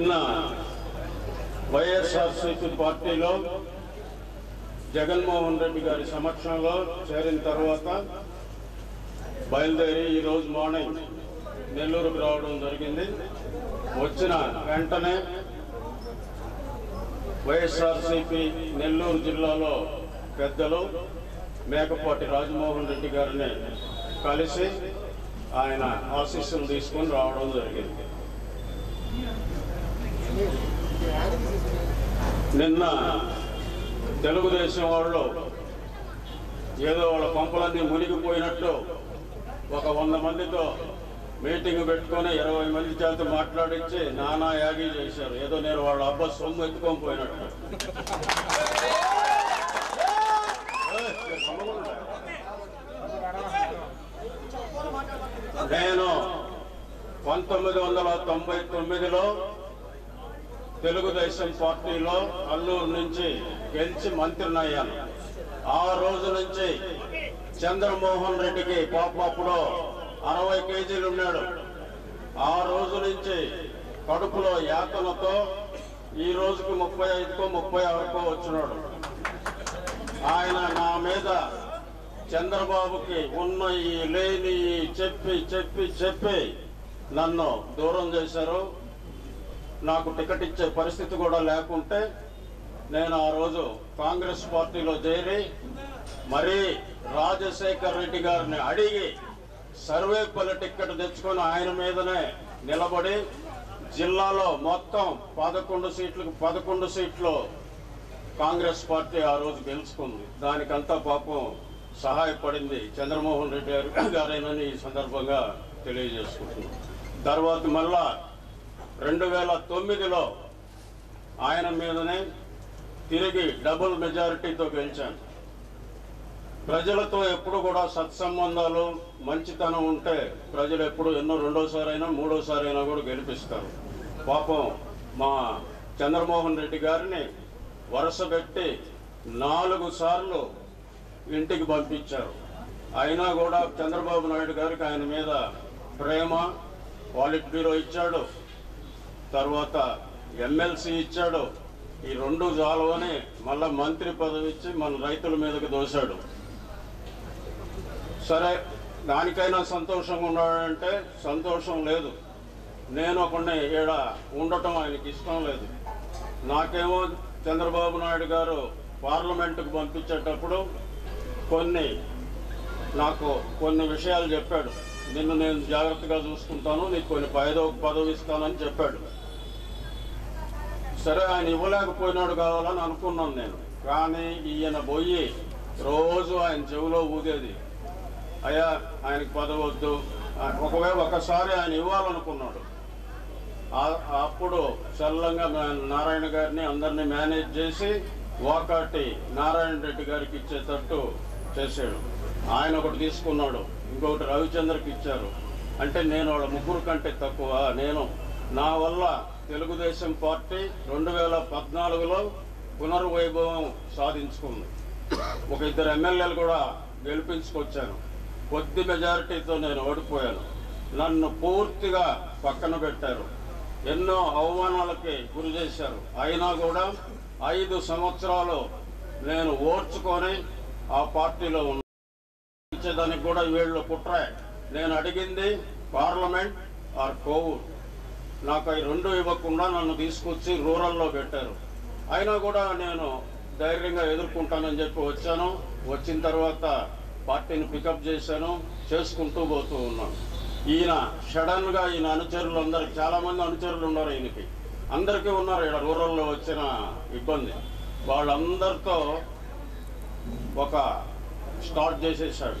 నిన్న వైఎస్ఆర్సీపీ పార్టీలో జగన్మోహన్ రెడ్డి గారి సమక్షంలో చేరిన తర్వాత బయలుదేరి ఈరోజు మార్నింగ్ నెల్లూరుకు రావడం జరిగింది. వచ్చిన వెంటనే వైఎస్ఆర్సీపీ నెల్లూరు జిల్లాలో పెద్దలు మేకపాటి రాజమోహన్ రెడ్డి గారిని కలిసి ఆయన ఆశీస్సులు తీసుకొని రావడం జరిగింది. నిన్న తెలుగుదేశం వాళ్ళు ఏదో వాళ్ళ పంపలన్నీ మునిగిపోయినట్టు ఒక వంద మందితో మీటింగ్ పెట్టుకొని ఇరవై మంది చేత మాట్లాడించి నానా యాగి చేశారు. ఏదో నేను వాళ్ళ అబ్బ సొమ్ము ఎత్తుకొని పోయినట్టు నేను పంతొమ్మిది వందల తొంభై తొమ్మిదిలో తెలుగుదేశం పార్టీలో అల్లూరు నుంచి గెలిచి మంత్రిని అయ్యాను. ఆ రోజు నుంచి చంద్రమోహన్ రెడ్డికి పాప అప్పుడు అరవై కేజీలు ఉన్నాడు. ఆ రోజు నుంచి కడుపులో యాతనతో ఈ రోజుకి ముప్పై ఐదుకో ముప్పై ఆరుకో వచ్చినాడు. ఆయన నా మీద చంద్రబాబుకి ఉన్న ఈ లేని చెప్పి చెప్పి చెప్పి నన్ను దూరం చేశారు. నాకు టికెట్ ఇచ్చే పరిస్థితి కూడా లేకుంటే నేను ఆ రోజు కాంగ్రెస్ పార్టీలో చేరి మరీ రాజశేఖర్ రెడ్డి గారిని అడిగి సర్వేపల్లి టికెట్ తెచ్చుకొని ఆయన మీదనే నిలబడి జిల్లాలో మొత్తం పదకొండు సీట్లకు పదకొండు సీట్లు కాంగ్రెస్ పార్టీ ఆ రోజు గెలుచుకుంది. దానికంతా పాపం సహాయపడింది చంద్రమోహన్ రెడ్డి గారు గారేనని ఈ సందర్భంగా తెలియజేసుకుంటున్నాం తర్వాత మళ్ళా రెండు వేల తొమ్మిదిలో ఆయన మీదనే తిరిగి డబుల్ మెజారిటీతో గెలిచాను. ప్రజలతో ఎప్పుడు కూడా సత్సంబంధాలు మంచితనం ఉంటే ప్రజలు ఎప్పుడు ఎన్నో రెండోసారి అయినా మూడోసారి అయినా కూడా గెలిపిస్తారు. పాపం మా చంద్రమోహన్ రెడ్డి గారిని వరుస పెట్టి నాలుగు సార్లు ఇంటికి పంపించారు. అయినా కూడా చంద్రబాబు నాయుడు గారికి ఆయన మీద ప్రేమ పాలిట్ బ్యూరో ఇచ్చాడు. తర్వాత ఎమ్మెల్సీ ఇచ్చాడు. ఈ రెండు జాలవని మళ్ళా మంత్రి పదవి ఇచ్చి మన రైతుల మీదకి దోశాడు. సరే దానికైనా సంతోషంగా ఉన్నాడంటే సంతోషం లేదు. నేను ఒకడిని ఈడ ఉండటం ఆయనకి ఇష్టం లేదు. నాకేమో చంద్రబాబు నాయుడు గారు పార్లమెంటుకు పంపించేటప్పుడు కొన్ని నాకు కొన్ని విషయాలు చెప్పాడు. నిన్ను నేను జాగ్రత్తగా చూసుకుంటాను నీకు కొన్ని పైదో పదవి ఇస్తానని చెప్పాడు. సరే ఆయన ఇవ్వలేకపోయినాడు కావాలని అనుకున్నాను నేను. కానీ ఈయన పోయి రోజు ఆయన చెవిలో ఊదేది. అయ్యా ఆయనకి పదవి వద్దు. ఒకవేళ ఒకసారి ఆయన ఇవ్వాలనుకున్నాడు. అప్పుడు చల్లంగా నారాయణ గారిని అందరినీ మేనేజ్ చేసి వాకాటి నారాయణ రెడ్డి గారికి ఇచ్చేటట్టు చేసాడు ఆయన ఒకటి తీసుకున్నాడు. ఇంకొకటి రవిచంద్రకి ఇచ్చారు. అంటే నేను వాళ్ళ ముగ్గురు కంటే తక్కువ. నేను నా వల్ల తెలుగుదేశం పార్టీ రెండు వేల పద్నాలుగులో పునర్వైభవం సాధించుకుంది. ఒక ఇద్దరు ఎమ్మెల్యేలు కూడా గెలిపించుకొచ్చాను కొద్ది మెజారిటీతో నేను ఓడిపోయాను. నన్ను పూర్తిగా పక్కన పెట్టారు. ఎన్నో అవమానాలకి గురి చేశారు. అయినా కూడా ఐదు సంవత్సరాలు నేను ఓర్చుకొని ఆ పార్టీలో ఉన్నా ఇచ్చేదానికి కూడా వీళ్ళు కుట్ర. నేను అడిగింది పార్లమెంట్ ఆర్ కోవూర్. నాకు అవి రెండు ఇవ్వకుండా నన్ను తీసుకొచ్చి రూరల్లో పెట్టారు. అయినా కూడా నేను ధైర్యంగా ఎదుర్కొంటానని చెప్పి వచ్చాను. వచ్చిన తర్వాత పార్టీని పికప్ చేశాను చేసుకుంటూ పోతూ ఉన్నాను. ఈయన షడన్గా ఈయన అనుచరులు అందరు చాలామంది అనుచరులు ఉన్నారు ఈయనకి. అందరికీ ఉన్నారు ఇక్కడ రూరల్లో వచ్చిన ఇబ్బంది. వాళ్ళందరితో ఒక స్టార్ట్ చేసేసాడు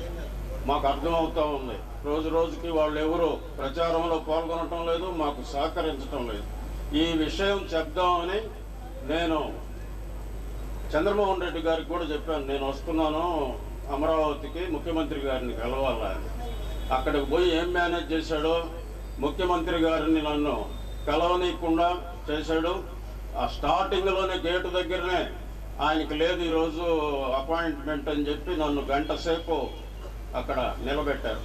మాకు అర్థమవుతూ ఉంది. రోజు రోజుకి వాళ్ళు ఎవరు ప్రచారంలో పాల్గొనటం లేదు మాకు సహకరించటం లేదు. ఈ విషయం చెప్దామని నేను చంద్రమోహన్ రెడ్డి గారికి కూడా చెప్పాను. నేను వస్తున్నాను అమరావతికి ముఖ్యమంత్రి గారిని కలవాలని అక్కడికి పోయి ఏం మేనేజ్ చేశాడో ముఖ్యమంత్రి గారిని నన్ను కలవనీయకుండా చేశాడు. ఆ స్టార్టింగ్లోనే గేటు దగ్గరనే ఆయనకి లేదు ఈరోజు అపాయింట్మెంట్ అని చెప్పి నన్ను గంట సేపు అక్కడ నిలబెట్టారు.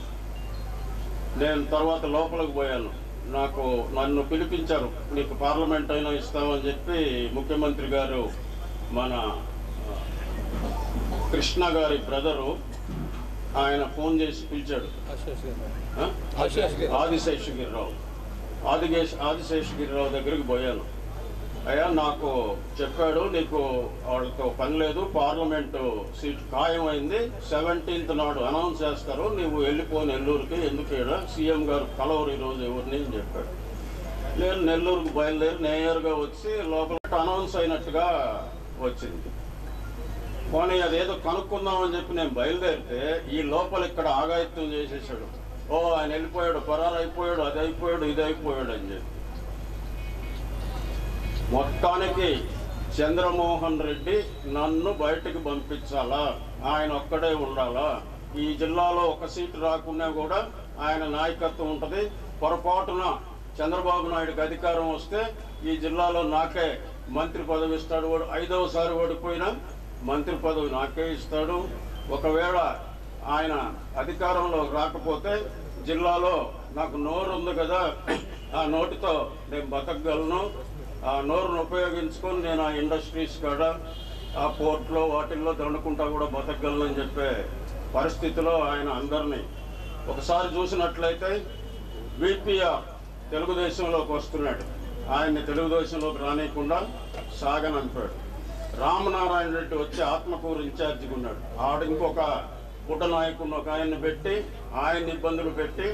నేను తర్వాత లోపలికి పోయాను. నాకు నన్ను పిలిపించారు. నీకు పార్లమెంట్ అయినా ఇస్తామని చెప్పి ముఖ్యమంత్రి గారు మన కృష్ణ గారి బ్రదరు ఆయన ఫోన్ చేసి పిలిచాడు? ఆదిశేషగిరిరావు. ఆదిగేష్ ఆదిశేషగిరిరావు దగ్గరికి పోయాను. అయ్యా నాకు చెప్పాడు నీకు వాళ్ళతో పని లేదు పార్లమెంటు సీట్ ఖాయమైంది సెవెంటీన్త్ నాడు అనౌన్స్ చేస్తారు నువ్వు వెళ్ళిపో నెల్లూరుకి ఎందుకు ఈడ? సీఎం గారు కలవరు ఈరోజు ఎవరిని అని చెప్పాడు. నేను నెల్లూరుకు బయలుదేరి నేయర్గా వచ్చి లోపల అనౌన్స్ అయినట్టుగా వచ్చింది. పోనీ అదేదో కనుక్కుందామని చెప్పి నేను బయలుదేరితే ఈ లోపల ఇక్కడ ఆగాయత్వం చేసేసాడు. ఓ ఆయన వెళ్ళిపోయాడు పరారు అయిపోయాడు అది అయిపోయాడు ఇది అయిపోయాడు అని చెప్పి. మొత్తానికి చంద్రమోహన్ రెడ్డి నన్ను బయటకు పంపించాలా? ఆయన ఒక్కడే ఉండాలా? ఈ జిల్లాలో ఒక సీటు రాకున్నా కూడా ఆయన నాయకత్వం ఉంటుంది. పొరపాటున చంద్రబాబు నాయుడుకి అధికారం వస్తే ఈ జిల్లాలో నాకే మంత్రి పదవి ఇస్తాడు వాడు. ఐదవసారి ఓడిపోయినా మంత్రి పదవి నాకే ఇస్తాడు. ఒకవేళ ఆయన అధికారంలో రాకపోతే జిల్లాలో నాకు నోరు ఉంది కదా. ఆ నోటితో నేను బతకగలను. ఆ నోరును ఉపయోగించుకొని నేను ఆ ఇండస్ట్రీస్ కాడ ఆ పోర్ట్లో వాటిల్లో దండుకుంటా కూడా బతకగలను చెప్పే పరిస్థితిలో ఆయన అందరినీ. ఒకసారి చూసినట్లయితే బీపీఆర్ తెలుగుదేశంలోకి వస్తున్నాడు. ఆయన్ని తెలుగుదేశంలోకి రానియకుండా సాగనంపాడు. రామనారాయణ రెడ్డి వచ్చి ఆత్మకూరు ఇన్ఛార్జిగా ఉన్నాడు. ఆడు ఇంకొక పుట్ట నాయకుడిని ఒక ఆయన్ని పెట్టి ఆయన్ని ఇబ్బందులు పెట్టి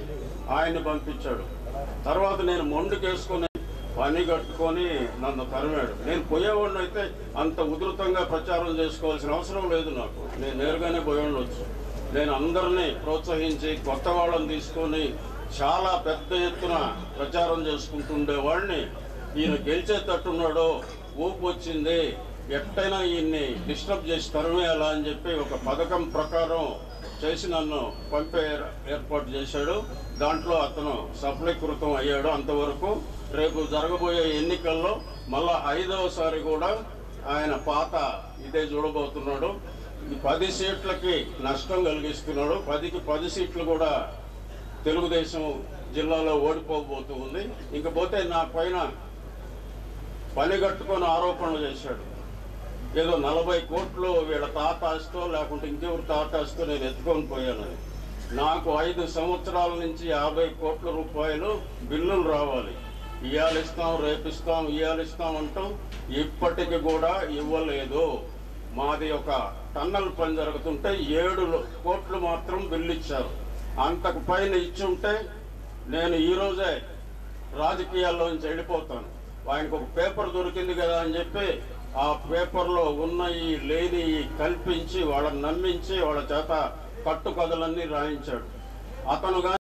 ఆయన్ని పంపించాడు. తర్వాత నేను మొండుకేసుకుని పని కట్టుకొని నన్ను తరిమాడు. నేను పోయేవాడిని అయితే అంత ఉధృతంగా ప్రచారం చేసుకోవాల్సిన అవసరం లేదు నాకు. నేను నేరుగానే పోయేవాళ్ళొచ్చు నేను అందరినీ ప్రోత్సహించి కొత్త వాళ్ళని తీసుకొని చాలా పెద్ద ఎత్తున ప్రచారం చేసుకుంటుండేవాడిని. ఈయన గెలిచేటట్టున్నాడో ఊపు వచ్చింది. ఎట్టయినా ఈయన్ని డిస్టర్బ్ చేసి తరిమేయాలా అని చెప్పి ఒక పథకం ప్రకారం చేసి నన్ను పంపే ఏర్పాటు చేశాడు. దాంట్లో అతను సఫలీకృతం అయ్యాడు అంతవరకు. రేపు జరగబోయే ఎన్నికల్లో మళ్ళా ఐదవసారి కూడా ఆయన పాత ఇదే చూడబోతున్నాడు. పది సీట్లకి నష్టం కలిగిస్తున్నాడు. పదికి పది సీట్లు కూడా తెలుగుదేశం జిల్లాలో ఓడిపోబోతూ ఉంది. ఇంకపోతే నా పైన పని కట్టుకొని ఆరోపణలు చేశాడు. ఏదో నలభై కోట్లు వీళ్ళ తాతాస్తో లేకుంటే ఇంకెవరు తాతాస్తో నేను ఎత్తుకొని పోయాను. నాకు ఐదు సంవత్సరాల నుంచి యాభై కోట్ల రూపాయలు బిల్లులు రావాలి. ఇవాళ ఇస్తాం రేపిస్తాం ఇవాళ ఇస్తాం అంటాం. ఇప్పటికి కూడా ఇవ్వలేదు. మాది ఒక టన్నల్ పని జరుగుతుంటే ఏడు కోట్లు మాత్రం బిల్లు ఇచ్చారు అంతకు పైన ఇచ్చి ఉంటే నేను ఈరోజే రాజకీయాల్లోంచి వెళ్ళిపోతాను. ఆయనకు ఒక పేపర్ దొరికింది కదా అని చెప్పి ఆ పేపర్లో ఉన్న ఈ లేని కల్పించి వాళ్ళని నమ్మించి వాళ్ళ చేత కట్టు కథలన్నీ రాయించాడు. అతను